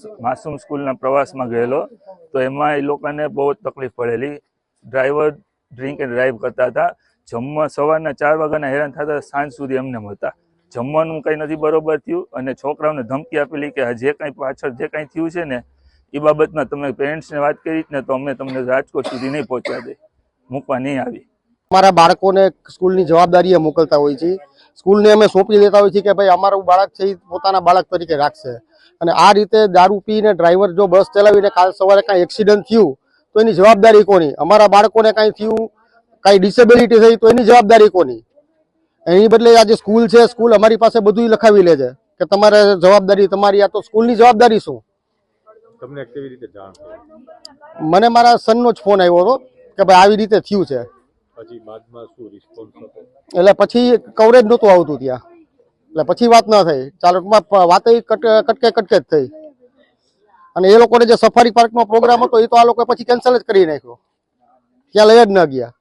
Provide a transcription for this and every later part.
માસૂમ સ્કૂલના પ્રવાસમાં ગયેલો, તો એમાં એ લોકોને બહુ જ તકલીફ પડેલી. ડ્રાઈવર ડ્રિંક એન્ડ ડ્રાઈવ કરતા હતા. જમવા સવારના ચાર વાગ્યાના હેરાન થતા સાંજ સુધી એમને મળતા. જમવાનું કંઈ નથી બરોબર થયું અને છોકરાઓને ધમકી આપેલી કે જે કંઈ પાછળ જે કંઈ થયું છે ને, એ બાબતમાં તમે પેરેન્ટ્સને વાત કરી ને તો અમે તમને રાજકોટ સુધી નહીં પહોંચવા દે, મૂકવા નહીં આવી. અમારા બાળકોને સ્કૂલની જવાબદારીએ મોકલતા હોય છે. સ્કૂલને અમે સોંપી દેતા હોય છે કે ભાઈ અમારું બાળક છે એ પોતાના બાળક તરીકે રાખશે. અને આ રીતે દારૂ પીને ડ્રાઈવર જો બસ ચલાવીને કાલ સવારે કાંઈ એક્સિડન્ટ થયું તો એની જવાબદારી કોની? અમારા બાળકોને કાંઈ થયું કાંઈ ડિસેબિલિટી થઈ તો એની જવાબદારી કોની? એની બદલે આજે સ્કૂલ છે સ્કૂલ અમારી પાસે બધું લખાવી લે છે કે તમારે જવાબદારી તમારી આ તો સ્કૂલની જવાબદારી શું? તમને કેવી રીતે જાણ મને મારા સનનો જ ફોન આવ્યો હતો કે ભાઈ આવી રીતે થયું છે. એટલે પછી કવરેજ નહોતું આવતું ત્યાં. એટલે પછી વાત ના થઈ. ચાલકમાં વાત કટકે કટકે જ થઈ. અને એ લોકોને જે સફારી પાર્કનો પ્રોગ્રામ હતો એ તો આ લોકો પછી કેન્સલ જ કરી નાખ્યો. ત્યાં લઈ જ ન ગયા.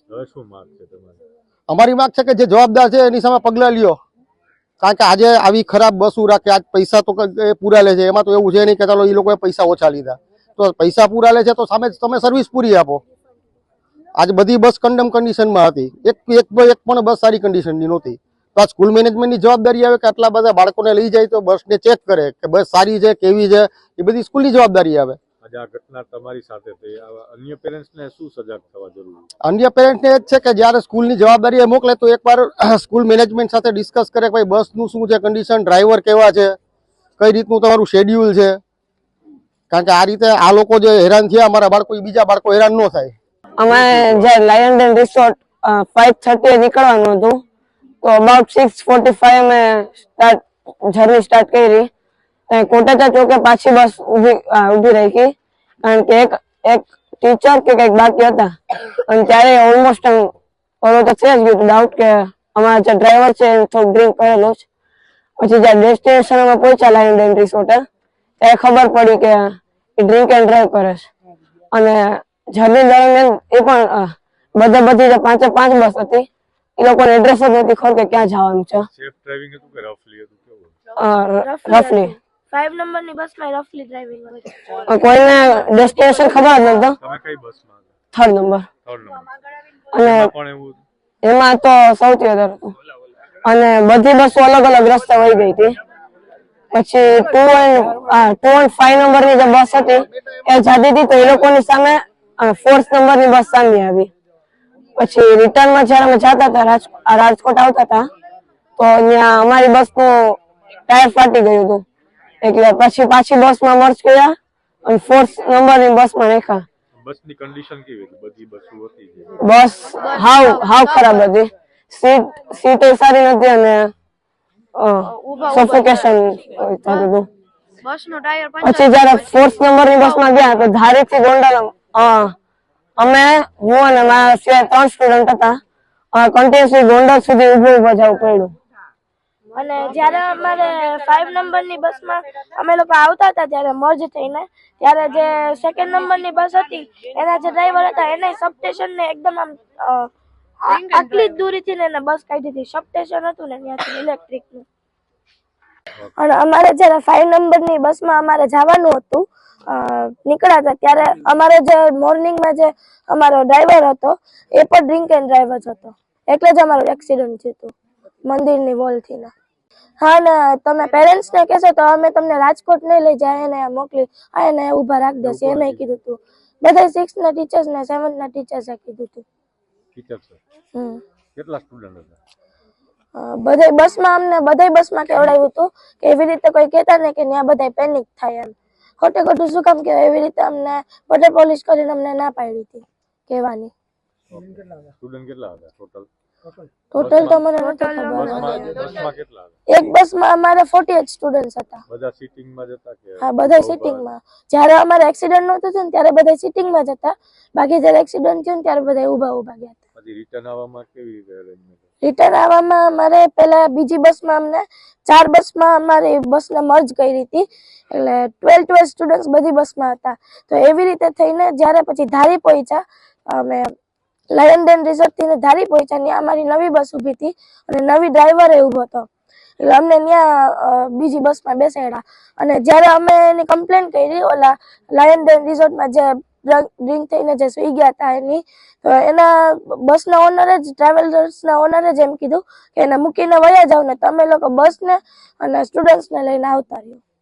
અમારી માંગ છે કે જે જવાબદાર છે એની સામે પગલાં લ્યો. કારણ કે આજે આવી ખરાબ બસો રાખે આજ પૈસા તો પૂરા લે છે. એમાં તો એવું છે નહીં કે ચાલો એ લોકોએ પૈસા ઓછા લીધા. તો પૈસા પૂરા લે છે તો સામે તમે સર્વિસ પૂરી આપો. આજ બધી બસ કન્ડમ કન્ડિશનમાં હતી. એક એક એક પણ બસ સારી કન્ડિશનની નહોતી. તો આ સ્કૂલ મેનેજમેન્ટની જવાબદારી આવે કે આટલા બધા બાળકોને લઈ જાય તો બસને ચેક કરે કે બસ સારી છે કેવી છે એ બધી સ્કૂલની જવાબદારી આવે. આ ઘટના તમારી સાથે થઈ. અન્ય પેરેન્ટ્સને શું સજાગ થવા જરૂરી છે? અન્ય પેરેન્ટને એ જ છે કે જ્યારે સ્કૂલની જવાબદારી એ મોકલે તો એકવાર સ્કૂલ મેનેજમેન્ટ સાથે ડિસ્કસ કરે કે ભાઈ બસનું શું છે કન્ડિશન ડ્રાઈવર કેવા છે કઈ રીતનું તમારું શેડ્યુલ છે. કારણ કે આ રીતે આ લોકો જે હેરાન થયા અમારા બાળકો એ બીજા બાળકો હેરાન ન થાય. અમે જે lion den resort five thirty નીકળવાનું હતું. તો અબાઉટ સિક્સ ફોર્ટી ફાઈવ મેં સ્ટાર્ટ જર્ની સ્ટાર્ટ કરી. ત્યાં કોટેચા ચોકે પાછી બસ ઊભી ઊભી રહી હતી કારણ કે એક એક ટીચર કે કંઈક બાકી હતા. અને ત્યારે ઓલમોસ્ટ ઓલો તો થઈ જ ગયું ડાઉટ કે અમારા જે ડ્રાઈવર છે એ થોડું ડ્રિંક કરેલો જ. પછી જ્યાં ડેસ્ટિનેશન અમે પહોંચ્યા લાઈન ડેન રિસોર્ટે ત્યારે ખબર પડી કે એ ડ્રિંક એન્ડ ડ્રાઈવ કરે છે. અને જર્ની દરમિયાન એ પણ બધે બધી જે પાંચે પાંચ બસ હતી. એ લોકોને એડ્રેસ જ નથી ખબર કે ક્યાં જવાનું છે. સેફ ડ્રાઇવિંગ હતું કે રફલી હતું કેવું રફલી ફાઈવ બસમાં રફલી ડ્રાઇવિંગ હોય કોઈને ડેસ્ટિનેશન ખબર જ નતો તમે કઈ બસમાં થર્ડ નંબર થર્ડ નંબર અને એમાં પણ એવું એમાં તો સૌથી વધારે હતું. અને બધી બસો અલગ અલગ રસ્તે વહી ગઈ હતી. પછી ટુ ટુ એન્ડ ફાઈવ નંબરની જે બસ હતી એ જતી હતી તો એ લોકોની સામે ફોર્થ નંબરની બસ સામે આવી. પછી રિટર્નમાં જ્યારે અમે જતા હતા રાજકોટ આવતા હતા તો અહિયાં અમારી બસનું ટાયર ફાટી ગયું હતું. એટલે પછી પાછી બસમાં મર્જ કર્યા અને ફોર્થ નંબરની બસમાં નાખ્યા બસની કન્ડિશન કેવી હતી? બધી બસો હતી? બસ હાવ હાવ ખરાબ હતી. સીટ સીટ સારી નથી અને સફોકેશન થતું હતું. પછી જયારે ફોર્થ નંબરની બસમાં ગયા તો ધારી થી ગોંડલ અ, અમે હું અને મારા સિવાય ત્રણ સ્ટુડન્ટ હતા. કન્ટિન્યુઅસલી ગોંડલ સુધી ઉભું ઊભા જવું પડ્યું. અને જ્યારે અમારે ફાઈવ નંબરની બસમાં અમે લોકો આવતા હતા ત્યારે મર્જ થઈને ત્યારે જે સેકન્ડ નંબરની બસ હતી એના જે ડ્રાઈવર હતા એને સબસ્ટેશન ને એકદમ આમ આટલી જ દૂરીથી ને એને બસ કાઢી હતી સબસ્ટેશન હતું ને ત્યાંથી ઇલેક્ટ્રિકનું અને અમારે જ્યારે ફાઈવ નંબરની બસમાં અમારે જવાનું હતું નીકળ્યા હતા ત્યારે અમારો જે મોર્નિંગમાં જે અમારો ડ્રાઈવર હતો એ પણ ડ્રિંક એન્ડ ડ્રાઈવ જ હતો. એટલે જ અમારું એક્સિડન્ટ થયું મંદિરની વોલથી ના હા ને તમે પેરેન્ટ્સને કહેશો તો અમે તમને રાજકોટ નહીં લઈ જાય એને મોકલી આ એને ઊભા રાખી દેશે એમ કીધું હતું બધા સિક્સ ના ટીચર્સ ને સેવન્થ ના ટીચર્સે કીધું હતું કેટલા સ્ટુડન્ટ હતા? અ, બધાય બસમાં અમને બધાય બસમાં કેવડાવ્યું હતું કે એવી રીતે કોઈ કહેતા ને કે ત્યાં બધાય પેનિક થાય એમ. ખોટે ખોટું શું કામ કહેવાય? એવી રીતે અમને બટર પોલિશ કરીને અમને ના પાડી હતી કહેવાની. સ્ટુડન્ટ કેટલા હતા? ટોટલ ટોટલ તો મને એક બસમાં અમારે ફોર્ટી એટ સ્ટુડન્ટ્સ હતા. બધા સિટિંગમાં જ હતા કે હા બધા સિટિંગમાં જ્યારે અમારે એક્સિડન્ટ નહોતો થયું ને ત્યારે બધા સિટિંગમાં જ હતા. બાકી જ્યારે એક્સિડન્ટ થયું ત્યારે બધા ઊભા ઊભા ગયા હતા. પછી રિટર્ન આવવામાં કેવી રીતે અરેન્જમેન્ટ રિટર્ન આવવામાં અમારે પહેલા બીજી બસમાં અમને ચાર બસમાં અમારી બસને મર્જ કરી હતી. એટલે ટ્વેલ્વ ટ્વેલ્વ સ્ટુડન્ટ્સ બધી બસમાં હતા. તો એવી રીતે થઈને જ્યારે પછી ધારી પહોંચ્યા અમે લયન ડેન રિસોર્ટથી ધારી પહોંચ્યા ત્યાં અમારી નવી બસ ઊભી હતી અને નવી ડ્રાઈવરે ઊભો હતો. એટલે અમને ત્યાં બીજી બસમાં બેસાડ્યા. અને જ્યારે અમે એની કમ્પ્લેન કરી, ઓલા લાયન ડેન રિસોર્ટમાં જે ડ્રિંક થઈને જે સુઈ ગયા હતા એની એના બસના ઓનરે જ ટ્રાવેલર્સના ઓનરે જ એમ કીધું કે એને મૂકીને વયા જાવ ને તમે લોકો બસને અને સ્ટુડન્ટ્સને લઈને આવતા રહ્યો.